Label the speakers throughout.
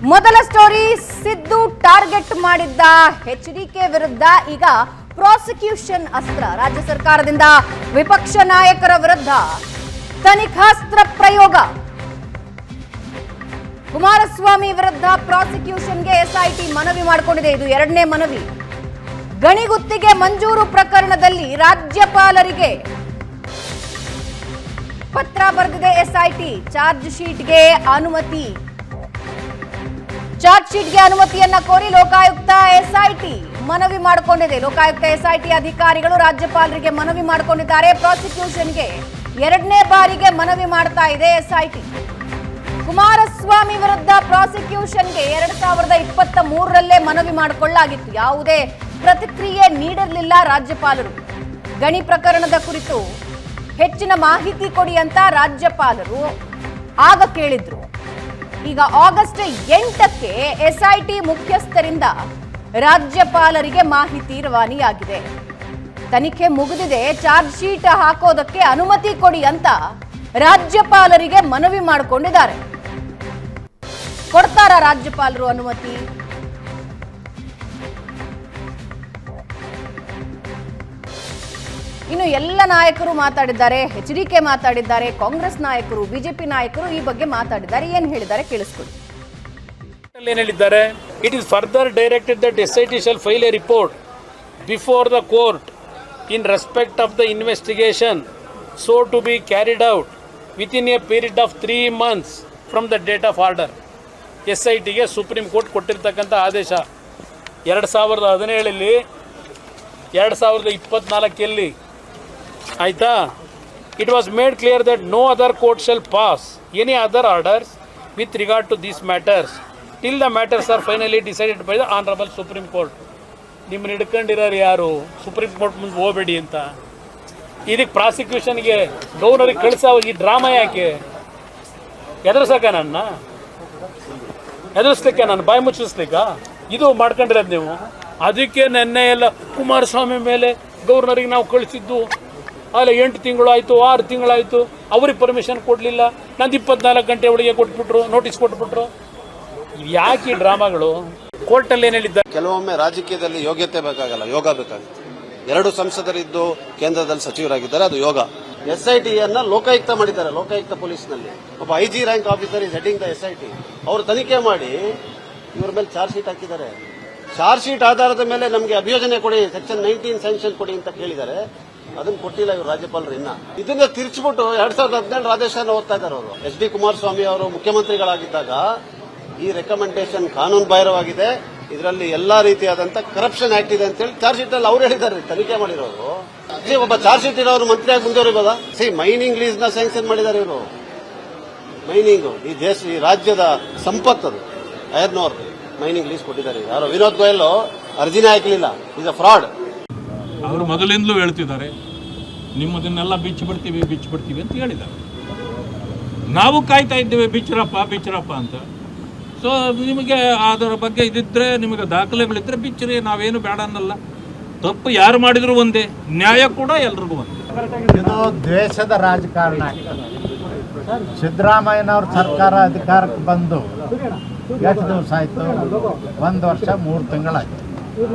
Speaker 1: ಮೊದಲ story Siddu target ಮಾಡಿದ್ದ H D K ವಿರುದ್ಧ ಈಗ ಪ್ರಾಸಿಕ್ಯೂಷನ್ ಅಸ್ತ್ರ ರಾಜ್ಯ ಸರ್ಕಾರದಿಂದ ವಿಪಕ್ಷ ನಾಯಕರ ವಿರುದ್ಧ ತನಿಖಾಸ್ತ್ರ ಪ್ರಯೋಗ. ಕುಮಾರಸ್ವಾಮಿ ವಿರುದ್ಧ ಪ್ರಾಸಿಕ್ಯೂಷನ್ಗೆ ಎಸ್ಐಟಿ ಮನವಿ ಮಾಡಿಕೊಂಡಿದೆ. ಇದು ಎರಡನೇ ಮನವಿ. ಗಣಿಗುತ್ತಿಗೆ ಮಂಜೂರು ಪ್ರಕರಣದಲ್ಲಿ ರಾಜ್ಯಪಾಲರಿಗೆ ಪತ್ರ ಬರೆದಿದೆ ಎಸ್ಐಟಿ ಚಾರ್ಜ್ ಶೀಟ್ಗೆ ಅನುಮತಿ. ಚಾರ್ಜ್ ಶೀಟ್ಗೆ ಅನುಮತಿಯನ್ನ ಕೋರಿ ಲೋಕಾಯುಕ್ತ ಎಸ್ಐಟಿ ಮನವಿ ಮಾಡಿಕೊಂಡಿದೆ. ಲೋಕಾಯುಕ್ತ ಎಸ್ಐಟಿ ಅಧಿಕಾರಿಗಳು ರಾಜ್ಯಪಾಲರಿಗೆ ಮನವಿ ಮಾಡಿಕೊಂಡಿದ್ದಾರೆ. ಪ್ರಾಸಿಕ್ಯೂಷನ್ಗೆ ಎರಡನೇ ಬಾರಿಗೆ ಮನವಿ ಮಾಡ್ತಾ ಇದೆ ಎಸ್ಐಟಿ. ಕುಮಾರಸ್ವಾಮಿ ವಿರುದ್ಧ ಪ್ರಾಸಿಕ್ಯೂಷನ್ಗೆ ಎರಡ್ ಸಾವಿರದ ಇಪ್ಪತ್ತ ಮೂರರಲ್ಲೇ ಮನವಿ ಮಾಡಿಕೊಳ್ಳಲಾಗಿತ್ತು. ಯಾವುದೇ ಪ್ರತಿಕ್ರಿಯೆ ನೀಡಿರಲಿಲ್ಲ ರಾಜ್ಯಪಾಲರು. ಗಣಿ ಪ್ರಕರಣದ ಕುರಿತು ಹೆಚ್ಚಿನ ಮಾಹಿತಿ ಕೊಡಿ ಅಂತ ರಾಜ್ಯಪಾಲರು ಆಗ ಕೇಳಿದ್ರು. ಈಗ ಆಗಸ್ಟ್ ಎಂಟಕ್ಕೆ ಎಸ್ಐಟಿ ಮುಖ್ಯಸ್ಥರಿಂದ ರಾಜ್ಯಪಾಲರಿಗೆ ಮಾಹಿತಿ ರವಾನೆಯಾಗಿದೆ. ತನಿಖೆ ಮುಗಿದಿದೆ, ಚಾರ್ಜ್ ಶೀಟ್ ಹಾಕೋದಕ್ಕೆ ಅನುಮತಿ ಕೊಡಿ ಅಂತ ರಾಜ್ಯಪಾಲರಿಗೆ ಮನವಿ ಮಾಡಿಕೊಂಡಿದ್ದಾರೆ. ಕೊಡ್ತಾರ ರಾಜ್ಯಪಾಲರು ಅನುಮತಿ? ಇನ್ನು ಎಲ್ಲ ನಾಯಕರು ಮಾತಾಡಿದ್ದಾರೆ ಎಚ್ ಡಿ ಕೆ ಮಾತಾಡಿದ್ದಾರೆ, ಕಾಂಗ್ರೆಸ್ ನಾಯಕರು, ಬಿಜೆಪಿ ನಾಯಕರು ಈ ಬಗ್ಗೆ ಮಾತಾಡಿದ್ದಾರೆ, ಏನ್ ಹೇಳಿದ್ದಾರೆ ಕೇಳಿಸ್ಕೊಳ್ಳಿ.
Speaker 2: ಏನು ಹೇಳಿದ್ದಾರೆ? It is further directed that S I T shall file a report before the court in respect of the investigation so to be carried out within a period of three months from the date of order S I ಟಿಗೆ supreme court ಕೊಟ್ಟಿರ್ತಕ್ಕಂಥ ಆದೇಶ ಎರಡು ಸಾವಿರದ ಹದಿನೇಳಲ್ಲಿ, ಎರಡು ಸಾವಿರದ ಇಪ್ಪತ್ನಾಲ್ಕಲ್ಲಿ ಆಯಿತಾ? It was made clear that no other court shall pass any other orders with regard to these matters till the matters are finally decided by the honourable Supreme Court ನಿಮ್ಮನ್ನ ಹಿಡ್ಕೊಂಡಿರೋರು ಯಾರು? ಸುಪ್ರೀಂ ಕೋರ್ಟ್ ಮುಂದೆ ಹೋಗಬೇಡಿ ಅಂತ. ಇದಕ್ಕೆ ಪ್ರಾಸಿಕ್ಯೂಷನ್ಗೆ ಗೌರ್ನರಿಗೆ ಕಳಿಸೋ ಈ drama ಯಾಕೆ? ಎದುರಿಸಕ ನನ್ನ? ಎದುರಿಸ್ಲಿಕ್ಕೆ ನಾನು ಬಾಯಿ ಮುಚ್ಚಿಸ್ಲಿಕ್ಕ? ಇದು ಮಾಡ್ಕೊಂಡಿರೋದು ನೀವು? ಅದಕ್ಕೆ ನೆನ್ನೆ ಎಲ್ಲ ಕುಮಾರಸ್ವಾಮಿ ಮೇಲೆ ಗೌರ್ನರಿಗೆ ನಾವು ಕಳಿಸಿದ್ದು. ಅಲ್ಲ ಎಂಟು ತಿಂಗಳು ಆಯಿತು ಆರು ತಿಂಗಳಾಯಿತು, ಅವ್ರಿಗೆ ಪರ್ಮಿಷನ್ ಕೊಡಲಿಲ್ಲ. ನಂದು ಇಪ್ಪತ್ನಾಲ್ಕು ಗಂಟೆ ಒಳಗೆ ಕೊಟ್ಬಿಟ್ರು ನೋಟಿಸ್ ಕೊಟ್ಬಿಟ್ರು. ಯಾಕೆ ಡ್ರಾಮಾಗಳು? ಕೋರ್ಟಲ್ಲಿ ಏನು ಹೇಳಿದ್ದಾರೆ?
Speaker 3: ಕೆಲವೊಮ್ಮೆ ರಾಜಕೀಯದಲ್ಲಿ ಯೋಗ್ಯತೆ ಬೇಕಾಗಲ್ಲ, ಯೋಗ ಬೇಕಾಗುತ್ತೆ. ಎರಡು ಸಂಸದರಿದ್ದು ಕೇಂದ್ರದಲ್ಲಿ ಸಚಿವರಾಗಿದ್ದಾರೆ, ಅದು ಯೋಗ. ಎಸ್ ಐ ಟಿಯನ್ನು ಲೋಕಾಯುಕ್ತ ಮಾಡಿದ್ದಾರೆ, ಲೋಕಾಯುಕ್ತ ಪೊಲೀಸ್ನಲ್ಲಿ. ಒಬ್ಬ I G rank officer is heading the S I T ಅವರು ತನಿಖೆ ಮಾಡಿ ಇವ್ರ ಮೇಲೆ ಚಾರ್ಜ್ ಶೀಟ್ ಹಾಕಿದ್ದಾರೆ. ಚಾರ್ಜ್ ಶೀಟ್ ಆಧಾರದ ಮೇಲೆ ನಮಗೆ ಅಭಿಯೋಜನೆ ಕೊಡಿ ಸೆಕ್ಷನ್ ನೈನ್ಟೀನ್ ಸ್ಯಾಂಕ್ಷನ್ ಕೊಡಿ ಅಂತ ಕೇಳಿದ್ದಾರೆ. ಅದನ್ನ ಕೊಟ್ಟಿಲ್ಲ ಇವರು ರಾಜ್ಯಪಾಲರು ಇನ್ನ. ಇದನ್ನ ತಿರ್ಚಿಬಿಟ್ಟು ಎರಡ್ ಸಾವಿರದ ಹದಿನೇಳರ ಆದೇಶನ ಓದ್ತಾ ಇದ್ದಾರೆ ಅವರು. ಎಚ್ ಡಿ ಕುಮಾರಸ್ವಾಮಿ ಅವರು ಮುಖ್ಯಮಂತ್ರಿಗಳಾಗಿದ್ದಾಗ ಈ ರೆಕಮೆಂಡೇಶನ್ ಕಾನೂನು ಬಾಹಿರವಾಗಿದೆ. ಇದರಲ್ಲಿ ಎಲ್ಲಾ ರೀತಿಯಾದಂತ ಕರಪ್ಷನ್ ಆಕ್ಟ್ ಇದೆ ಅಂತ ಹೇಳಿ ಚಾರ್ಜ್ ಶೀಟ್ ಅಲ್ಲಿ ಅವ್ರು ಹೇಳಿದ್ದಾರೆ, ತನಿಖೆ ಮಾಡಿರೋರು. ಒಬ್ಬ ಚಾರ್ಜ್ ಶೀಟ್ ಇರೋರು ಮಂತ್ರಿಯಾಗಿ ಮುಂದುವರಿಬೋದಾ? ಸಿ ಮೈನಿಂಗ್ ಲೀಸ್ನ ಸ್ಯಾಂಕ್ಷನ್ ಮಾಡಿದ್ದಾರೆ ಇವರು. ಮೈನಿಂಗ್ ಈ ದೇಶ, ಈ ರಾಜ್ಯದ ಸಂಪತ್ತದು ಐರನ್ ಓರ್ ಮೈನಿಂಗ್ ಲೀಸ್ ಕೊಟ್ಟಿದ್ದಾರೆ ಯಾರೋ ವಿನೋದ್ ಗೋಯಲ್ ಅರ್ಜಿನೇ ಹಾಕಲಿಲ್ಲ. ಇಸ್ ಅ ಫ್ರಾಡ್
Speaker 4: ಅವರು ಮೊದಲಿಂದಲೂ ಹೇಳ್ತಿದ್ದಾರೆ, ನಿಮ್ಮದನ್ನೆಲ್ಲ ಬಿಚ್ಚಿ ಬಿಡ್ತೀವಿ ಬಿಚ್ಚಿ ಬಿಡ್ತೀವಿ ಅಂತ ಹೇಳಿದ್ದಾರೆ. ನಾವು ಕಾಯ್ತಾ ಇದ್ದೇವೆ, ಬಿಚ್ಚರಪ್ಪ ಬಿಚ್ಚರಪ್ಪ ಅಂತ. ಸೊ ನಿಮಗೆ ಅದರ ಬಗ್ಗೆ ಇದಿದ್ರೆ, ನಿಮಗೆ ದಾಖಲೆಗಳಿದ್ದರೆ ಬಿಚ್ಚಿರಿ, ನಾವೇನು ಬೇಡ ಅನ್ನಲ್ಲ. ತಪ್ಪು ಯಾರು ಮಾಡಿದ್ರು ಒಂದೇ, ನ್ಯಾಯ ಕೂಡ ಎಲ್ರಿಗೂ ಒಂದೇ.
Speaker 5: ಇದು ದ್ವೇಷದ ರಾಜಕಾರಣ. ಸಿದ್ದರಾಮಯ್ಯನವ್ರ ಸರ್ಕಾರ ಅಧಿಕಾರಕ್ಕೆ ಬಂದು, ಎಷ್ಟು ದಿವಸ ಆಯ್ತು? ಒಂದು ವರ್ಷ, ಮೂರು ತಿಂಗಳಾಯ್ತು.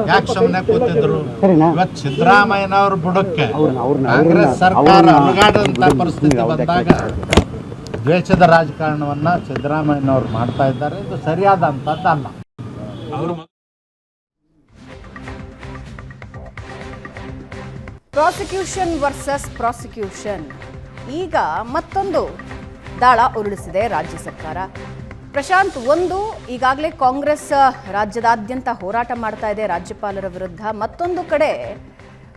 Speaker 5: ಯಾಕೆ ಸುಮ್ಮನೆ ಕೂತಿದ್ರು? ಇವತ್ತು ಸಿದ್ದರಾಮಯ್ಯನವ್ರ ಬುಡಕ್ಕೆ ಕಾಂಗ್ರೆಸ್ ಸರ್ಕಾರ ಅಲುಗಾಡಂತ ಪರಿಸ್ಥಿತಿ ಬಂದಾಗ ದ್ವೇಷದ ರಾಜಕಾರಣವನ್ನ ಸಿದ್ದರಾಮಯ್ಯನವ್ರು ಮಾಡ್ತಾ ಇದ್ದಾರೆ. ಇದು ಸರಿಯಾದಂಥದ್ದಲ್ಲ
Speaker 4: ಅವರು
Speaker 1: ಪ್ರಾಸಿಕ್ಯೂಷನ್ ವರ್ಸಸ್ ಪ್ರಾಸಿಕ್ಯೂಷನ್. ಈಗ ಮತ್ತೊಂದು ದಾಳ ಉರುಳಿಸಿದೆ ರಾಜ್ಯ ಸರ್ಕಾರ. ಪ್ರಶಾಂತ್, ಒಂದು, ಈಗಾಗಲೇ ಕಾಂಗ್ರೆಸ್ ರಾಜ್ಯದಾದ್ಯಂತ ಹೋರಾಟ ಮಾಡ್ತಾ ಇದೆ ರಾಜ್ಯಪಾಲರ ವಿರುದ್ಧ. ಮತ್ತೊಂದು ಕಡೆ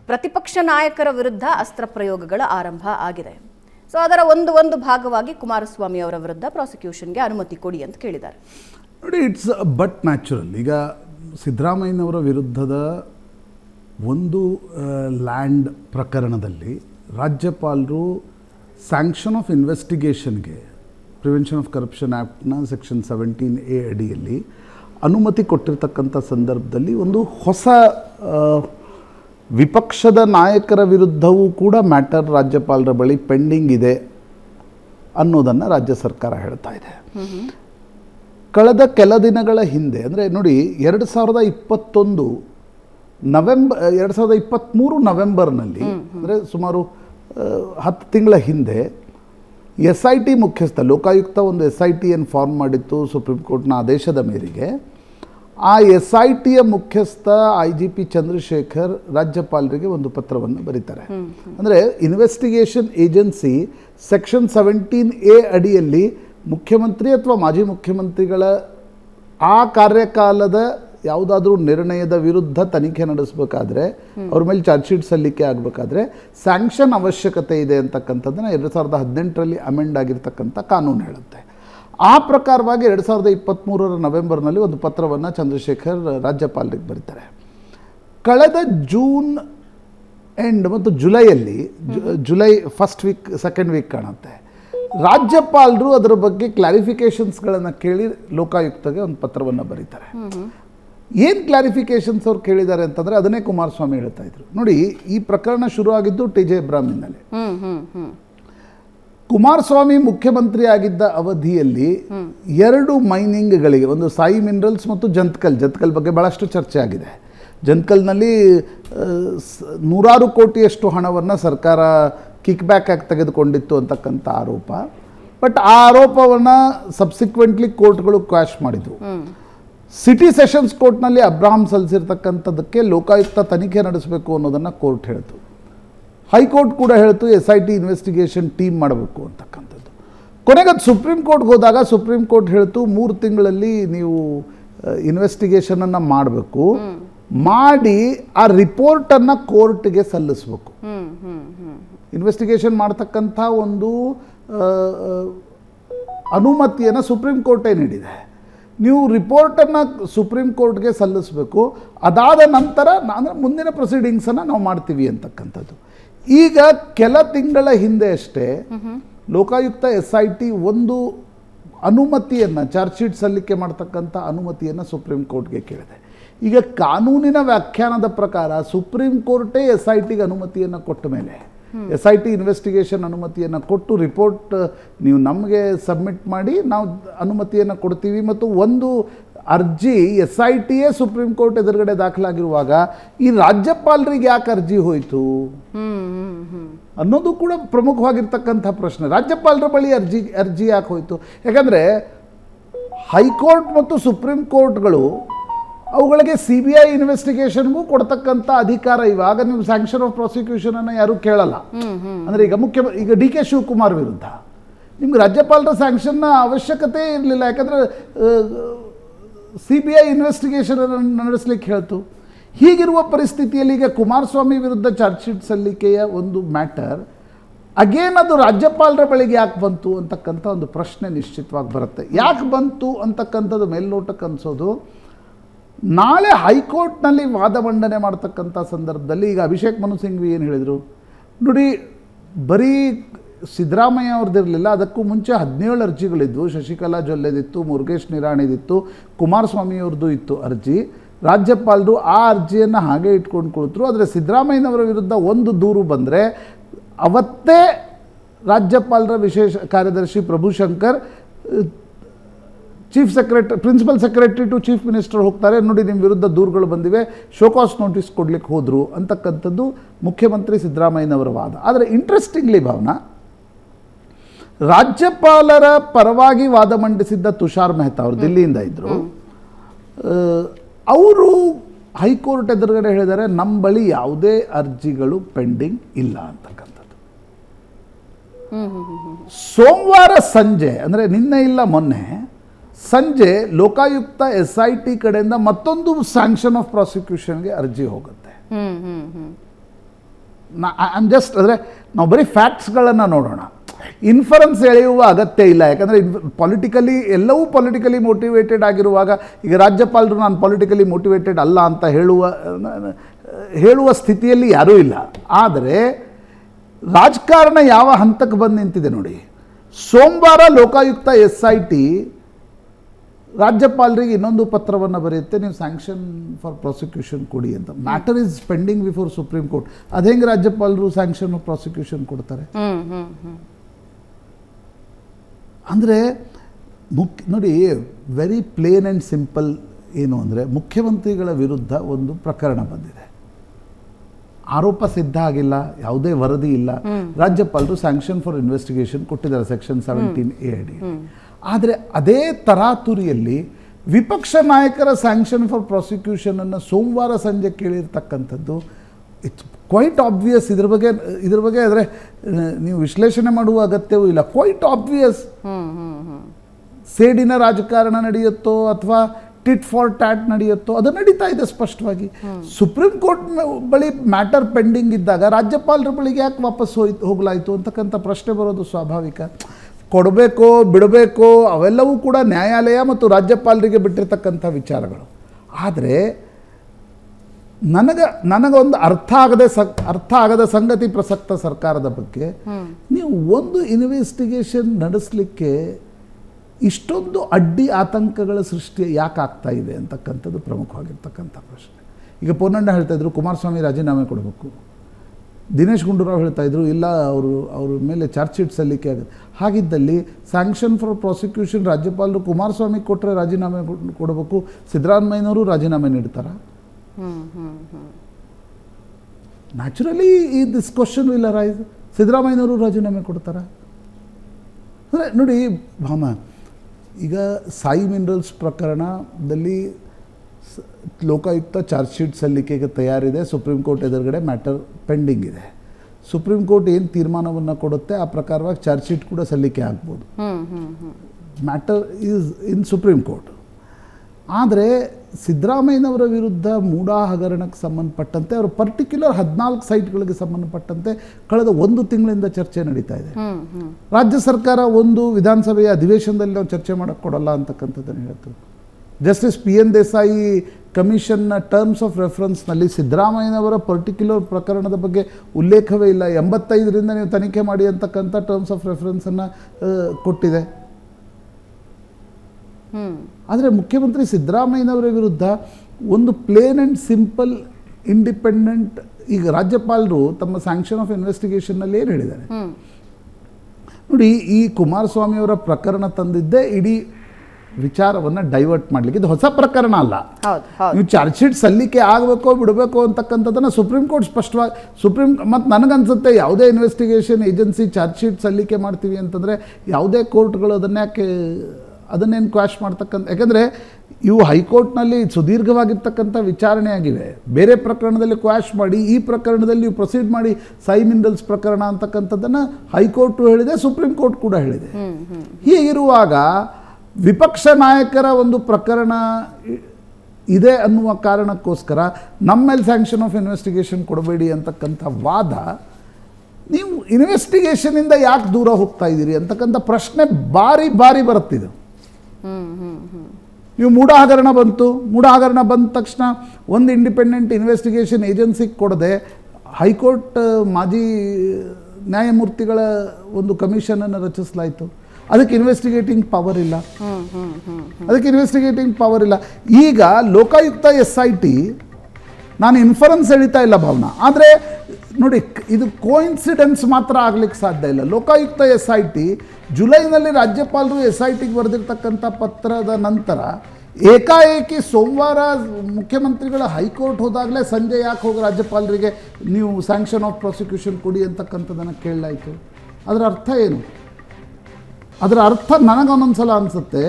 Speaker 1: ಪ್ರತಿಪಕ್ಷ ನಾಯಕರ ವಿರುದ್ಧ ಅಸ್ತ್ರ ಪ್ರಯೋಗಗಳ ಆರಂಭ ಆಗಿದೆ. ಸೊ, ಅದರ ಒಂದು ಒಂದು ಭಾಗವಾಗಿ ಕುಮಾರಸ್ವಾಮಿ ಅವರ ವಿರುದ್ಧ ಪ್ರಾಸಿಕ್ಯೂಷನ್ಗೆ ಅನುಮತಿ ಕೊಡಿ ಅಂತ ಕೇಳಿದ್ದಾರೆ.
Speaker 6: ನೋಡಿ, ಇಟ್ಸ್ ಬಟ್ ನ್ಯಾಚುರಲ್. ಈಗ ಸಿದ್ದರಾಮಯ್ಯನವರ ವಿರುದ್ಧದ ಒಂದು ಲ್ಯಾಂಡ್ ಪ್ರಕರಣದಲ್ಲಿ ರಾಜ್ಯಪಾಲರು ಸ್ಯಾಂಕ್ಷನ್ ಆಫ್ ಇನ್ವೆಸ್ಟಿಗೇಷನ್ಗೆ ಪ್ರಿವೆನ್ಷನ್ ಆಫ್ ಕರಪ್ಷನ್ ಆ್ಯಕ್ಟ್ನ ಸೆಕ್ಷನ್ ಸೆವೆಂಟೀನ್ ಎ ಅಡಿಯಲ್ಲಿ ಅನುಮತಿ ಕೊಟ್ಟಿರ್ತಕ್ಕಂಥ ಸಂದರ್ಭದಲ್ಲಿ ಒಂದು ಹೊಸ ವಿಪಕ್ಷದ ನಾಯಕರ ವಿರುದ್ಧವೂ ಕೂಡ ಮ್ಯಾಟರ್ ರಾಜ್ಯಪಾಲರ ಬಳಿ ಪೆಂಡಿಂಗ್ ಇದೆ ಅನ್ನೋದನ್ನು ರಾಜ್ಯ ಸರ್ಕಾರ ಹೇಳ್ತಾ ಇದೆ. ಕಳೆದ ಕೆಲ ದಿನಗಳ ಹಿಂದೆ ಅಂದರೆ ನೋಡಿ ಎರಡು ಸಾವಿರದ ಇಪ್ಪತ್ತೊಂದು ನವೆಂಬರ್ ಎರಡು ಸಾವಿರದ ಇಪ್ಪತ್ತ್ಮೂರು ನವೆಂಬರ್ನಲ್ಲಿ ಅಂದರೆ ಸುಮಾರು ಹತ್ತು ತಿಂಗಳ ಹಿಂದೆ ಎಸ್ ಐ ಟಿ ಮುಖ್ಯಸ್ಥ ಲೋಕಾಯುಕ್ತ ಒಂದು ಎಸ್ ಐ ಟಿಯನ್ನು ಫಾರ್ಮ್ ಮಾಡಿತ್ತು ಸುಪ್ರೀಂ ಕೋರ್ಟ್ನ ಆದೇಶದ ಮೇರೆಗೆ. ಆ ಎಸ್ ಐ ಟಿಯ ಮುಖ್ಯಸ್ಥ ಐ ಜಿ ಪಿ ಚಂದ್ರಶೇಖರ್ ರಾಜ್ಯಪಾಲರಿಗೆ ಒಂದು ಪತ್ರವನ್ನು ಬರೀತಾರೆ. ಅಂದರೆ investigation agency section seventeen A ಅಡಿಯಲ್ಲಿ ಮುಖ್ಯಮಂತ್ರಿ ಅಥವಾ ಮಾಜಿ ಮುಖ್ಯಮಂತ್ರಿಗಳ ಆ ಕಾರ್ಯಕಾಲದ ಯಾವುದಾದ್ರೂ ನಿರ್ಣಯದ ವಿರುದ್ಧ ತನಿಖೆ ನಡೆಸಬೇಕಾದ್ರೆ ಅವ್ರ ಮೇಲೆ ಚಾರ್ಜ್ ಶೀಟ್ ಸಲ್ಲಿಕೆ ಆಗಬೇಕಾದ್ರೆ ಸ್ಯಾಂಕ್ಷನ್ ಅವಶ್ಯಕತೆ ಇದೆ ಅಂತಕ್ಕಂಥದ್ದನ್ನು ಎರಡು ಸಾವಿರದ ಹದಿನೆಂಟರಲ್ಲಿ ಅಮೆಂಡ್ ಆಗಿರ್ತಕ್ಕಂಥ ಕಾನೂನು ಹೇಳುತ್ತೆ. ಆ ಪ್ರಕಾರವಾಗಿ ಎರಡು ಸಾವಿರದ ಇಪ್ಪತ್ತ್ಮೂರರ ನವೆಂಬರ್ನಲ್ಲಿ ಒಂದು ಪತ್ರವನ್ನು ಚಂದ್ರಶೇಖರ್ ರಾಜ್ಯಪಾಲರಿಗೆ ಬರೀತಾರೆ. ಕಳೆದ ಜೂನ್ ಎಂಡ್ ಮತ್ತು ಜುಲೈಯಲ್ಲಿ July first week second week ಕಾಣುತ್ತೆ. ರಾಜ್ಯಪಾಲರು ಅದರ ಬಗ್ಗೆ ಕ್ಲಾರಿಫಿಕೇಶನ್ಸ್ಗಳನ್ನು ಕೇಳಿ ಲೋಕಾಯುಕ್ತಗೆ ಒಂದು ಪತ್ರವನ್ನು ಬರೀತಾರೆ. ಏನು ಕ್ಲಾರಿಫಿಕೇಶನ್ಸ್ ಅವ್ರು ಕೇಳಿದ್ದಾರೆ ಅಂತಂದರೆ ಅದನ್ನೇ ಕುಮಾರಸ್ವಾಮಿ ಹೇಳ್ತಾ ಇದ್ರು. ನೋಡಿ ಈ ಪ್ರಕರಣ ಶುರು ಆಗಿದ್ದು ಟಿ ಜೆ ಇಬ್ರಾಹಿಂನಲ್ಲಿ ಕುಮಾರಸ್ವಾಮಿ ಮುಖ್ಯಮಂತ್ರಿ ಆಗಿದ್ದ ಅವಧಿಯಲ್ಲಿ ಎರಡು ಮೈನಿಂಗ್ಗಳಿಗೆ ಒಂದು ಸಾಯಿ ಮಿನರಲ್ಸ್ ಮತ್ತು ಜಂತ್ಕಲ್ ಜಂತ್ಕಲ್ ಬಗ್ಗೆ ಭಾಳಷ್ಟು ಚರ್ಚೆ ಆಗಿದೆ. ಜಂತ್ಕಲ್ನಲ್ಲಿ ನೂರಾರು ಕೋಟಿಯಷ್ಟು ಹಣವನ್ನು ಸರ್ಕಾರ ಕಿಕ್ ಬ್ಯಾಕ್ ಆಗಿ ತೆಗೆದುಕೊಂಡಿತ್ತು ಅಂತಕ್ಕಂಥ ಆರೋಪ. ಬಟ್ ಆ ಆರೋಪವನ್ನು ಸಬ್ಸಿಕ್ವೆಂಟ್ಲಿ ಕೋರ್ಟ್ಗಳು ಕ್ವಾಶ್ ಮಾಡಿದ್ವು. ಸಿಟಿ ಸೆಷನ್ಸ್ ಕೋರ್ಟ್ನಲ್ಲಿ ಅಬ್ರಾಹಂ ಸಲ್ಲಿಸಿರ್ತಕ್ಕಂಥದ್ದಕ್ಕೆ ಲೋಕಾಯುಕ್ತ ತನಿಖೆ ನಡೆಸಬೇಕು ಅನ್ನೋದನ್ನು ಕೋರ್ಟ್ ಹೇಳ್ತು. ಹೈಕೋರ್ಟ್ ಕೂಡ ಹೇಳ್ತು S I T investigation team ಮಾಡಬೇಕು ಅಂತಕ್ಕಂಥದ್ದು. ಕೊನೆಗೆ ಅದು ಸುಪ್ರೀಂ ಕೋರ್ಟ್ಗೆ ಹೋದಾಗ ಸುಪ್ರೀಂ ಕೋರ್ಟ್ ಹೇಳ್ತು ಮೂರು ತಿಂಗಳಲ್ಲಿ ನೀವು ಇನ್ವೆಸ್ಟಿಗೇಷನನ್ನು ಮಾಡಬೇಕು. ಮಾಡಿ ಆ ರಿಪೋರ್ಟನ್ನು ಕೋರ್ಟ್ಗೆ ಸಲ್ಲಿಸಬೇಕು. ಇನ್ವೆಸ್ಟಿಗೇಷನ್ ಮಾಡ್ತಕ್ಕಂಥ ಒಂದು ಅನುಮತಿಯನ್ನು ಸುಪ್ರೀಂ ಕೋರ್ಟೇ ನೀಡಿದೆ. ನೀವು ರಿಪೋರ್ಟನ್ನು ಸುಪ್ರೀಂ ಕೋರ್ಟ್ಗೆ ಸಲ್ಲಿಸಬೇಕು. ಅದಾದ ನಂತರ ಅಂದರೆ ಮುಂದಿನ ಪ್ರೊಸೀಡಿಂಗ್ಸನ್ನು ನಾವು ಮಾಡ್ತೀವಿ ಅಂತಕ್ಕಂಥದ್ದು. ಈಗ ಕೆಲ ತಿಂಗಳ ಹಿಂದೆ ಅಷ್ಟೇ ಲೋಕಾಯುಕ್ತ ಎಸ್ ಐ ಟಿ ಒಂದು ಅನುಮತಿಯನ್ನು, ಚಾರ್ಜ್ ಶೀಟ್ ಸಲ್ಲಿಕೆ ಮಾಡ್ತಕ್ಕಂಥ ಅನುಮತಿಯನ್ನು ಸುಪ್ರೀಂ ಕೋರ್ಟ್ಗೆ ಕೇಳಿದೆ. ಈಗ ಕಾನೂನಿನ ವ್ಯಾಖ್ಯಾನದ ಪ್ರಕಾರ ಸುಪ್ರೀಂ ಕೋರ್ಟೇ ಎಸ್ ಐ ಟಿಗೆ ಅನುಮತಿಯನ್ನು ಕೊಟ್ಟ ಮೇಲೆ ಎಸ್ ಐ ಟಿ ಇನ್ವೆಸ್ಟಿಗೇಷನ್ ಅನುಮತಿಯನ್ನು ಕೊಟ್ಟು ರಿಪೋರ್ಟ್ ನೀವು ನಮಗೆ ಸಬ್ಮಿಟ್ ಮಾಡಿ ನಾವು ಅನುಮತಿಯನ್ನು ಕೊಡ್ತೀವಿ ಮತ್ತು ಒಂದು ಅರ್ಜಿ ಎಸ್ ಐ ಟಿಯೇ ಸುಪ್ರೀಂ ಕೋರ್ಟ್ ಎದುರುಗಡೆ ದಾಖಲಾಗಿರುವಾಗ ಈ ರಾಜ್ಯಪಾಲರಿಗೆ ಯಾಕೆ ಅರ್ಜಿ ಹೋಯಿತು? ಅನ್ನೋದು ಕೂಡ ಪ್ರಮುಖವಾಗಿರ್ತಕ್ಕಂಥ ಪ್ರಶ್ನೆ. ರಾಜ್ಯಪಾಲರ ಬಳಿ ಅರ್ಜಿ ಅರ್ಜಿ ಯಾಕೆ ಹೋಯಿತು? ಯಾಕಂದರೆ ಹೈಕೋರ್ಟ್ ಮತ್ತು ಸುಪ್ರೀಂ ಕೋರ್ಟ್ಗಳು ಅವುಗಳಿಗೆ ಸಿ ಬಿ ಐ ಇನ್ವೆಸ್ಟಿಗೇಷನ್ಗೂ ಕೊಡ್ತಕ್ಕಂಥ ಅಧಿಕಾರ ಇವಾಗ ನೀವು ಸ್ಯಾಂಕ್ಷನ್ ಆಫ್ ಪ್ರಾಸಿಕ್ಯೂಷನನ್ನು ಯಾರೂ ಕೇಳಲ್ಲ. ಅಂದ್ರೆ ಈಗ ಮುಖ್ಯ ಈಗ ಡಿ ಕೆ ಶಿವಕುಮಾರ್ ವಿರುದ್ಧ. ನಿಮ್ಗೆ ರಾಜ್ಯಪಾಲರ ಸ್ಯಾಂಕ್ಷನ್ನ ಅವಶ್ಯಕತೆ ಇರಲಿಲ್ಲ, ಯಾಕಂದ್ರೆ ಸಿ ಬಿ ಐ ಇನ್ವೆಸ್ಟಿಗೇಷನ್ ನಡೆಸಲಿಕ್ಕೆ ಹೇಳ್ತು. ಹೀಗಿರುವ ಪರಿಸ್ಥಿತಿಯಲ್ಲಿ ಈಗ ಕುಮಾರಸ್ವಾಮಿ ವಿರುದ್ಧ ಚಾರ್ಜ್ ಶೀಟ್ ಸಲ್ಲಿಕೆಯ ಒಂದು ಮ್ಯಾಟರ್ ಅಗೇನ್ ಅದು ರಾಜ್ಯಪಾಲರ ಬಳಿಗೆ ಯಾಕೆ ಬಂತು ಅಂತಕ್ಕಂಥ ಒಂದು ಪ್ರಶ್ನೆ ನಿಶ್ಚಿತವಾಗಿ ಬರುತ್ತೆ. ಯಾಕೆ ಬಂತು ಅಂತಕ್ಕಂಥದ್ದು ಮೇಲ್ನೋಟಕ್ಕೆ ಅನಿಸೋದು ನಾಳೆ ಹೈಕೋರ್ಟ್ನಲ್ಲಿ ವಾದ ಮಂಡನೆ ಮಾಡ್ತಕ್ಕಂಥ ಸಂದರ್ಭದಲ್ಲಿ ಈಗ ಅಭಿಷೇಕ್ ಮನು ಸಿಂಘ್ವಿ ಏನು ಹೇಳಿದರು? ನೋಡಿ, ಬರೀ ಸಿದ್ದರಾಮಯ್ಯ ಅವ್ರದ್ದಿರಲಿಲ್ಲ ಅದಕ್ಕೂ ಮುಂಚೆ ಹದಿನೇಳು ಅರ್ಜಿಗಳಿದ್ವು. ಶಶಿಕಲಾ ಜೊಲ್ಲೆದಿತ್ತು, ಮುರುಗೇಶ್ ನಿರಾಣಿದಿತ್ತು ಕುಮಾರಸ್ವಾಮಿಯವ್ರದ್ದು ಇತ್ತು ಅರ್ಜಿ. ರಾಜ್ಯಪಾಲರು ಆ ಅರ್ಜಿಯನ್ನು ಹಾಗೆ ಇಟ್ಕೊಂಡು ಕುಳಿತರು. ಆದರೆ ಸಿದ್ದರಾಮಯ್ಯನವರ ವಿರುದ್ಧ ಒಂದು ದೂರು ಬಂದರೆ ಅವತ್ತೇ ರಾಜ್ಯಪಾಲರ ವಿಶೇಷ ಕಾರ್ಯದರ್ಶಿ Prabhushankar chief secretary principal secretary to chief minister ಹೋಗ್ತಾರೆ. ನೋಡಿ ನಿಮ್ಮ ವಿರುದ್ಧ ದೂರುಗಳು ಬಂದಿವೆ. ಶೋಕಾಸ್ ನೋಟಿಸ್ ಕೊಡಲಿಕ್ಕೆ ಹೋದರು ಅಂತಕ್ಕಂಥದ್ದು ಮುಖ್ಯಮಂತ್ರಿ ಸಿದ್ದರಾಮಯ್ಯನವರ ವಾದ. ಆದರೆ ಇಂಟ್ರೆಸ್ಟಿಂಗ್ಲಿ ಭಾವನಾ ರಾಜ್ಯಪಾಲರ ಪರವಾಗಿ ವಾದ ಮಂಡಿಸಿದ್ದ ತುಷಾರ್ ಮೆಹ್ತಾ ಅವರು ದಿಲ್ಲಿಯಿಂದ ಇದ್ದರು ಅವರು ಹೈಕೋರ್ಟ್ ಎದುರುಗಡೆ ಹೇಳಿದ್ದಾರೆ ನಮ್ಮ ಬಳಿ ಯಾವುದೇ ಅರ್ಜಿಗಳು ಪೆಂಡಿಂಗ್ ಇಲ್ಲ ಅಂತಕ್ಕಂಥದ್ದು. ಸೋಮವಾರ ಸಂಜೆ ಅಂದರೆ ನಿನ್ನೆ ಇಲ್ಲ ಮೊನ್ನೆ ಸಂಜೆ ಲೋಕಾಯುಕ್ತ ಎಸ್ ಐ ಟಿ ಕಡೆಯಿಂದ ಮತ್ತೊಂದು ಸ್ಯಾಂಕ್ಷನ್ ಆಫ್ ಪ್ರಾಸಿಕ್ಯೂಷನ್ಗೆ ಅರ್ಜಿ ಹೋಗುತ್ತೆ. ಜಸ್ಟ್ ಅಂದರೆ ನಾವು ಬರೀ ಫ್ಯಾಕ್ಟ್ಸ್ಗಳನ್ನು ನೋಡೋಣ. ಇನ್ಫರೆನ್ಸ್ ಎಳೆಯುವ ಅಗತ್ಯ ಇಲ್ಲ ಯಾಕಂದರೆ ಪೊಲಿಟಿಕಲಿ ಎಲ್ಲವೂ ಪೊಲಿಟಿಕಲಿ ಮೋಟಿವೇಟೆಡ್ ಆಗಿರುವಾಗ ಈಗ ರಾಜ್ಯಪಾಲರು ನಾನು ಪೊಲಿಟಿಕಲಿ ಮೋಟಿವೇಟೆಡ್ ಅಲ್ಲ ಅಂತ ಹೇಳುವ ಹೇಳುವ ಸ್ಥಿತಿಯಲ್ಲಿ ಯಾರೂ ಇಲ್ಲ. ಆದರೆ ರಾಜಕಾರಣ ಯಾವ ಹಂತಕ್ಕೆ ಬಂದು ನಿಂತಿದೆ ನೋಡಿ. ಸೋಮವಾರ ಲೋಕಾಯುಕ್ತ ಎಸ್ ಐ ಟಿ ರಾಜ್ಯಪಾಲರಿಗೆ ಇನ್ನೊಂದು ಪತ್ರವನ್ನು ಬರೆಯುತ್ತೆ ನೀವು ಸ್ಯಾಂಕ್ಷನ್ ಫಾರ್ ಪ್ರಾಸಿಕ್ಯೂಷನ್ ಕೊಡಿ ಅಂತ. Matter is pending before Supreme Court ಅದು ಹೆಂಗೆ ರಾಜ್ಯಪಾಲರು ಸ್ಯಾಂಕ್ಷನ್ ಪ್ರಾಸಿಕ್ಯೂಷನ್ ಕೊಡ್ತಾರೆ? ಅಂದರೆ ಮುಖ್ಯ ನೋಡಿ ವೆರಿ ಪ್ಲೇನ್ ಆ್ಯಂಡ್ ಸಿಂಪಲ್ ಏನು ಅಂದರೆ ಮುಖ್ಯಮಂತ್ರಿಗಳ ವಿರುದ್ಧ ಒಂದು ಪ್ರಕರಣ ಬಂದಿದೆ. ಆರೋಪ ಸಿದ್ಧ ಆಗಿಲ್ಲ ಯಾವುದೇ ವರದಿ ಇಲ್ಲ. ರಾಜ್ಯಪಾಲರು ಸ್ಯಾಂಕ್ಷನ್ ಫಾರ್ ಇನ್ವೆಸ್ಟಿಗೇಷನ್ ಕೊಟ್ಟಿದ್ದಾರೆ ಸೆಕ್ಷನ್ ಸೆವೆಂಟೀನ್ ಎ ಅಡಿ ಆದರೆ ಅದೇ ತರಾತುರಿಯಲ್ಲಿ ವಿಪಕ್ಷ ನಾಯಕರ ಸ್ಯಾಂಕ್ಷನ್ ಫಾರ್ ಪ್ರಾಸಿಕ್ಯೂಷನನ್ನು ಸೋಮವಾರ ಸಂಜೆ ಕೇಳಿರ್ತಕ್ಕಂಥದ್ದು ಇಟ್ಸ್ ಕ್ವೈಟ್ ಆಬ್ವಿಯಸ್ ಇದ್ರ ಬಗ್ಗೆ ಇದ್ರ ಬಗ್ಗೆ ಆದರೆ ನೀವು ವಿಶ್ಲೇಷಣೆ ಮಾಡುವ ಅಗತ್ಯವೂ ಇಲ್ಲ. ಕ್ವೈಟ್ ಆಬ್ವಿಯಸ್ ಸೇಡಿನ ರಾಜಕಾರಣ ನಡೆಯುತ್ತೋ ಅಥವಾ ಟಿಟ್ ಫಾರ್ ಟ್ಯಾಟ್ ನಡೆಯುತ್ತೋ ಅದು ನಡೀತಾ ಇದೆ ಸ್ಪಷ್ಟವಾಗಿ. ಸುಪ್ರೀಂ ಕೋರ್ಟ್ ಬಳಿ ಮ್ಯಾಟರ್ ಪೆಂಡಿಂಗ್ ಇದ್ದಾಗ ರಾಜ್ಯಪಾಲರ ಬಳಿಗೆ ಯಾಕೆ ವಾಪಸ್ ಹೋಯ್ತು ಹೋಗ್ಲಾಯ್ತು ಅಂತಕ್ಕಂಥ ಪ್ರಶ್ನೆ ಬರೋದು ಸ್ವಾಭಾವಿಕ. ಕೊಡಬೇಕೋ ಬಿಡಬೇಕೋ ಅವೆಲ್ಲವೂ ಕೂಡ ನ್ಯಾಯಾಲಯ ಮತ್ತು ರಾಜ್ಯಪಾಲರಿಗೆ ಬಿಟ್ಟಿರ್ತಕ್ಕಂಥ ವಿಚಾರಗಳು. ಆದರೆ ನನಗೆ ನನಗೊಂದು ಅರ್ಥ ಆಗದೆ ಸ ಅರ್ಥ ಆಗದ ಸಂಗತಿ ಪ್ರಸಕ್ತ ಸರ್ಕಾರದ ಬಗ್ಗೆ. ನೀವು ಒಂದು ಇನ್ವೆಸ್ಟಿಗೇಷನ್ ನಡೆಸಲಿಕ್ಕೆ ಇಷ್ಟೊಂದು ಅಡ್ಡಿ ಆತಂಕಗಳ ಸೃಷ್ಟಿ ಯಾಕೆ ಆಗ್ತಾ ಇದೆ ಅಂತಕ್ಕಂಥದ್ದು ಪ್ರಮುಖವಾಗಿರ್ತಕ್ಕಂಥ ಪ್ರಶ್ನೆ. ಈಗ ಪೂರ್ಣಣ್ಣ ಹೇಳ್ತಾ ಇದ್ರು ಕುಮಾರಸ್ವಾಮಿ ರಾಜೀನಾಮೆ ಕೊಡಬೇಕು. ದಿನೇಶ್ ಗುಂಡೂರಾವ್ ಹೇಳ್ತಾ ಇದ್ರು ಇಲ್ಲ ಅವರು ಅವ್ರ ಮೇಲೆ ಚಾರ್ಜ್ ಶೀಟ್ ಸಲ್ಲಿಕೆ ಆಗುತ್ತೆ. ಹಾಗಿದ್ದಲ್ಲಿ ಸ್ಯಾಂಕ್ಷನ್ ಫಾರ್ ಪ್ರಾಸಿಕ್ಯೂಷನ್ ರಾಜ್ಯಪಾಲರು ಕುಮಾರಸ್ವಾಮಿ ಕೊಟ್ಟರೆ ರಾಜೀನಾಮೆ ಕೊಡ್- ಕೊಡಬೇಕು ಸಿದ್ದರಾಮಯ್ಯನವರು ರಾಜೀನಾಮೆ ನೀಡ್ತಾರ? ನ್ಯಾಚುರಲಿ ಈ ದಿಸ್ ಕ್ವಶನ್ ಇಲ್ಲ ರಾಯ್ ಸಿದ್ದರಾಮಯ್ಯನವರು ರಾಜೀನಾಮೆ ಕೊಡ್ತಾರ? ಅಂದರೆ ನೋಡಿ ಭಾಮ ಈಗ ಸಾಯಿ ಮಿನರಲ್ಸ್ ಪ್ರಕರಣದಲ್ಲಿ ಲೋಕಾಯುಕ್ತ ಚಾರ್ಜ್ ಶೀಟ್ ಸಲ್ಲಿಕೆಗೆ ತಯಾರಿದೆ. ಸುಪ್ರೀಂ ಕೋರ್ಟ್ ಎದುರುಗಡೆ ಮ್ಯಾಟರ್ ಪೆಂಡಿಂಗ್ ಇದೆ. ಸುಪ್ರೀಂ ಕೋರ್ಟ್ ಏನು ತೀರ್ಮಾನವನ್ನು ಕೊಡುತ್ತೆ? ಆ ಪ್ರಕಾರವಾಗಿ ಚಾರ್ಜ್ ಶೀಟ್ ಕೂಡ ಸಲ್ಲಿಕೆ ಆಗ್ಬೋದು. Matter is in Supreme Court. ಆದರೆ ಸಿದ್ದರಾಮಯ್ಯನವರ ವಿರುದ್ಧ ಮೂಡಾ ಹಗರಣಕ್ಕೆ ಸಂಬಂಧಪಟ್ಟಂತೆ ಅವರು ಪರ್ಟಿಕ್ಯುಲರ್ ಹದಿನಾಲ್ಕು ಸೈಟ್ಗಳಿಗೆ ಸಂಬಂಧಪಟ್ಟಂತೆ ಕಳೆದ ಒಂದು ತಿಂಗಳಿಂದ ಚರ್ಚೆ ನಡೀತಾ ಇದೆ. ರಾಜ್ಯ ಸರ್ಕಾರ ಒಂದು ವಿಧಾನಸಭೆಯ ಅಧಿವೇಶನದಲ್ಲಿ ನಾವು ಚರ್ಚೆ ಮಾಡೋಕ್ಕೆ ಕೊಡಲ್ಲ ಅಂತಕ್ಕಂಥದ್ದನ್ನು ಹೇಳ್ತೀವಿ. ಜಸ್ಟಿಸ್ ಪಿ ಎನ್ ದೇಸಾಯಿ ಕಮಿಷನ್ನ ಟರ್ಮ್ಸ್ ಆಫ್ ರೆಫರೆನ್ಸ್ನಲ್ಲಿ ಸಿದ್ದರಾಮಯ್ಯನವರ ಪರ್ಟಿಕ್ಯುಲರ್ ಪ್ರಕರಣದ ಬಗ್ಗೆ ಉಲ್ಲೇಖವೇ ಇಲ್ಲ. ಎಂಬತ್ತೈದರಿಂದ ನೀವು ತನಿಖೆ ಮಾಡಿ ಅಂತಕ್ಕಂಥ ಟರ್ಮ್ಸ್ ಆಫ್ ರೆಫರೆನ್ಸನ್ನು ಕೊಟ್ಟಿದೆ. ಆದರೆ ಮುಖ್ಯಮಂತ್ರಿ ಸಿದ್ದರಾಮಯ್ಯನವರ ವಿರುದ್ಧ ಒಂದು ಪ್ಲೇನ್ ಆ್ಯಂಡ್ ಸಿಂಪಲ್ ಇಂಡಿಪೆಂಡೆಂಟ್ ಈಗ ರಾಜ್ಯಪಾಲರು ತಮ್ಮ ಸ್ಯಾಂಕ್ಷನ್ ಆಫ್ ಇನ್ವೆಸ್ಟಿಗೇಷನ್ನಲ್ಲಿ ಏನು ಹೇಳಿದ್ದಾರೆ? ನೋಡಿ ಈ ಕುಮಾರಸ್ವಾಮಿಯವರ ಪ್ರಕರಣ ತಂದಿದ್ದೇ ಇಡೀ ವಿಚಾರವನ್ನು ಡೈವರ್ಟ್ ಮಾಡಲಿಕ್ಕೆ ಇದು ಹೊಸ ಪ್ರಕರಣ ಅಲ್ಲ. ನೀವು ಚಾರ್ಜ್ ಶೀಟ್ ಸಲ್ಲಿಕೆ ಆಗಬೇಕು ಬಿಡಬೇಕು ಅಂತಕ್ಕಂಥದ್ದನ್ನು ಸುಪ್ರೀಂ ಕೋರ್ಟ್ ಸ್ಪಷ್ಟವಾಗಿ ಸುಪ್ರೀಂ ಮತ್ತು ನನಗನ್ಸುತ್ತೆ ಯಾವುದೇ ಇನ್ವೆಸ್ಟಿಗೇಷನ್ ಏಜೆನ್ಸಿ ಚಾರ್ಜ್ ಶೀಟ್ ಸಲ್ಲಿಕೆ ಮಾಡ್ತೀವಿ ಅಂತಂದರೆ ಯಾವುದೇ ಕೋರ್ಟ್ಗಳು ಅದನ್ನ ಯಾಕೆ ಅದನ್ನೇನು ಕ್ವಾಶ್ ಮಾಡ್ತಕ್ಕಂಥ ಯಾಕಂದರೆ ಇವು ಹೈಕೋರ್ಟ್ನಲ್ಲಿ ಸುದೀರ್ಘವಾಗಿರ್ತಕ್ಕಂಥ ವಿಚಾರಣೆ ಆಗಿವೆ ಬೇರೆ ಪ್ರಕರಣದಲ್ಲಿ ಕ್ವಾಶ್ ಮಾಡಿ ಈ ಪ್ರಕರಣದಲ್ಲಿ ನೀವು ಪ್ರೊಸೀಡ್ ಮಾಡಿ ಸೈ ಮಿನರಲ್ಸ್ ಪ್ರಕರಣ ಅಂತಕ್ಕಂಥದ್ದನ್ನು ಹೈಕೋರ್ಟು ಹೇಳಿದೆ ಸುಪ್ರೀಂ ಕೋರ್ಟ್ ಕೂಡ ಹೇಳಿದೆ. ಹೀಗಿರುವಾಗ ವಿಪಕ್ಷ ನಾಯಕರ ಒಂದು ಪ್ರಕರಣ ಇದೆ ಅನ್ನುವ ಕಾರಣಕ್ಕೋಸ್ಕರ ನಮ್ಮ ಮೇಲೆ ಸ್ಯಾಂಕ್ಷನ್ ಆಫ್ ಇನ್ವೆಸ್ಟಿಗೇಷನ್ ಕೊಡಬೇಡಿ ಅಂತಕ್ಕಂಥ ವಾದ ನೀವು ಇನ್ವೆಸ್ಟಿಗೇಷನಿಂದ ಯಾಕೆ ದೂರ ಹೋಗ್ತಾ ಇದ್ದೀರಿ ಅಂತಕ್ಕಂಥ ಪ್ರಶ್ನೆ ಬಾರಿ ಬಾರಿ ಬರುತ್ತಿದೆ. ನೀವು ಮೂಢಹಗರಣ ಬಂತು. ಮೂಢಹಗರಣ ಬಂದ ತಕ್ಷಣ ಒಂದು ಇಂಡಿಪೆಂಡೆಂಟ್ ಇನ್ವೆಸ್ಟಿಗೇಷನ್ ಏಜೆನ್ಸಿಗೆ ಕೊಡದೆ ಹೈಕೋರ್ಟ್ ಮಾಜಿ ನ್ಯಾಯಮೂರ್ತಿಗಳ ಒಂದು ಕಮಿಷನನ್ನು ರಚಿಸಲಾಯಿತು. ಅದಕ್ಕೆ ಇನ್ವೆಸ್ಟಿಗೇಟಿಂಗ್ ಪವರ್ ಇಲ್ಲ. ಅದಕ್ಕೆ ಇನ್ವೆಸ್ಟಿಗೇಟಿಂಗ್ ಪವರ್ ಇಲ್ಲ. ಈಗ ಲೋಕಾಯುಕ್ತ ಎಸ್ ಐ ಟಿ ನಾನು ಇನ್ಫರೆನ್ಸ್ ಎಳಿತಾ ಇಲ್ಲ ಭಾವನಾ. ಆದರೆ ನೋಡಿ ಕ್- ಇದು ಕೋಇನ್ಸಿಡೆನ್ಸ್ ಮಾತ್ರ ಆಗ್ಲಿಕ್ಕೆ ಸಾಧ್ಯ ಇಲ್ಲ. ಲೋಕಾಯುಕ್ತ ಎಸ್ ಐ ಟಿ ಜುಲೈನಲ್ಲಿ ರಾಜ್ಯಪಾಲರು ಎಸ್ ಐ ಟಿಗೆ ಬರೆದಿರ್ತಕ್ಕಂಥ ಪತ್ರದ ನಂತರ ಏಕಾಏಕಿ ಸೋಮವಾರ ಮುಖ್ಯಮಂತ್ರಿಗಳ ಹೈಕೋರ್ಟ್ ಹೋದಾಗಲೇ ಸಂಜೆ ಯಾಕೆ ಹೋಗಿ ರಾಜ್ಯಪಾಲರಿಗೆ ನೀವು ಸ್ಯಾಂಕ್ಷನ್ ಆಫ್ ಪ್ರಾಸಿಕ್ಯೂಷನ್ ಕೊಡಿ ಅಂತಕ್ಕಂಥದ್ದನ್ನು ಕೇಳಲಾಯಿತು. ಅದರ ಅರ್ಥ ಏನು? ಅದರ ಅರ್ಥ ನನಗೊಂದೊಂದು ಸಲ ಅನಿಸುತ್ತೆ.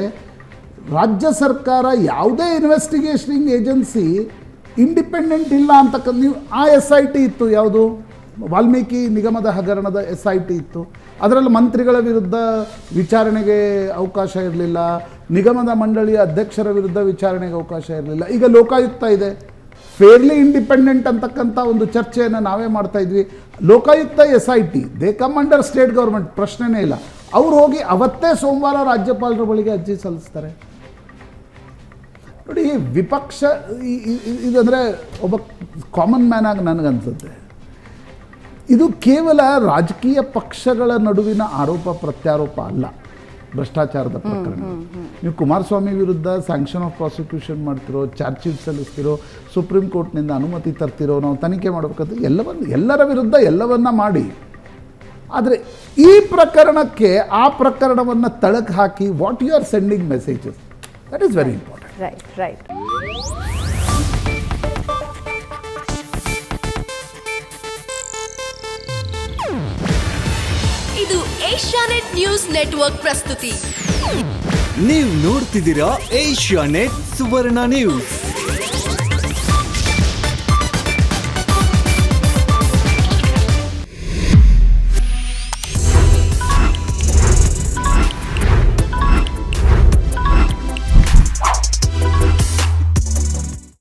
Speaker 6: ರಾಜ್ಯ ಸರ್ಕಾರ ಯಾವುದೇ ಇನ್ವೆಸ್ಟಿಗೇಷನಿಂಗ್ ಏಜೆನ್ಸಿ ಇಂಡಿಪೆಂಡೆಂಟ್ ಇಲ್ಲ ಅಂತಕ್ಕಂಥ ನೀವು, ಆ ಎಸ್ ಐ ಟಿ ಇತ್ತು ಯಾವುದು? ವಾಲ್ಮೀಕಿ ನಿಗಮದ ಹಗರಣದ ಎಸ್ ಐ ಟಿ ಇತ್ತು. ಅದರಲ್ಲಿ ಮಂತ್ರಿಗಳ ವಿರುದ್ಧ ವಿಚಾರಣೆಗೆ ಅವಕಾಶ ಇರಲಿಲ್ಲ. ನಿಗಮದ ಮಂಡಳಿಯ ಅಧ್ಯಕ್ಷರ ವಿರುದ್ಧ ವಿಚಾರಣೆಗೆ ಅವಕಾಶ ಇರಲಿಲ್ಲ. ಈಗ ಲೋಕಾಯುಕ್ತ ಇದೆ. ಫೇರ್ಲಿ ಇಂಡಿಪೆಂಡೆಂಟ್ ಅಂತಕ್ಕಂಥ ಒಂದು ಚರ್ಚೆಯನ್ನು ನಾವೇ ಮಾಡ್ತಾ ಇದ್ವಿ. Lokayukta S I T they come under state government ಪ್ರಶ್ನೆನೇ ಇಲ್ಲ. ಅವ್ರು ಹೋಗಿ ಅವತ್ತೇ ಸೋಮವಾರ ರಾಜ್ಯಪಾಲರ ಬಳಿಗೆ ಅರ್ಜಿ ಸಲ್ಲಿಸ್ತಾರೆ. ನೋಡಿ ವಿಪಕ್ಷ ಇದಂದರೆ ಒಬ್ಬ ಕಾಮನ್ ಮ್ಯಾನ್ ಆಗಿ ನನಗನ್ಸುತ್ತೆ. ಇದು ಕೇವಲ ರಾಜಕೀಯ ಪಕ್ಷಗಳ ನಡುವಿನ ಆರೋಪ ಪ್ರತ್ಯಾರೋಪ ಅಲ್ಲ ಭ್ರಷ್ಟಾಚಾರದ ಪ್ರಕರಣ. ನೀವು ಕುಮಾರಸ್ವಾಮಿ ವಿರುದ್ಧ ಸ್ಯಾಂಕ್ಷನ್ ಆಫ್ ಪ್ರಾಸಿಕ್ಯೂಷನ್ ಮಾಡ್ತಿರೋ ಚಾರ್ಜ್ ಶೀಟ್ ಸಲ್ಲಿಸ್ತಿರೋ ಸುಪ್ರೀಂ ಕೋರ್ಟ್ನಿಂದ ಅನುಮತಿ ತರ್ತಿರೋ ನಾವು ತನಿಖೆ ಮಾಡಬೇಕಂತ ಎಲ್ಲವನ್ನು ಎಲ್ಲರ ವಿರುದ್ಧ ಎಲ್ಲವನ್ನ ಮಾಡಿ ಆದರೆ ಈ ಪ್ರಕರಣಕ್ಕೆ ಆ ಪ್ರಕರಣವನ್ನು ತಳಕು ಹಾಕಿ what you are sending messages that is very important
Speaker 1: right right
Speaker 7: ಇದು ಏಷ್ಯಾನೆಟ್ ನ್ಯೂಸ್ ನೆಟ್ವರ್ಕ್ ಪ್ರಸ್ತುತಿ.
Speaker 8: ನೀವು ನೋಡ್ತಿದ್ದೀರಾ ಏಷ್ಯಾನೆಟ್ ಸುವರ್ಣ ನ್ಯೂಸ್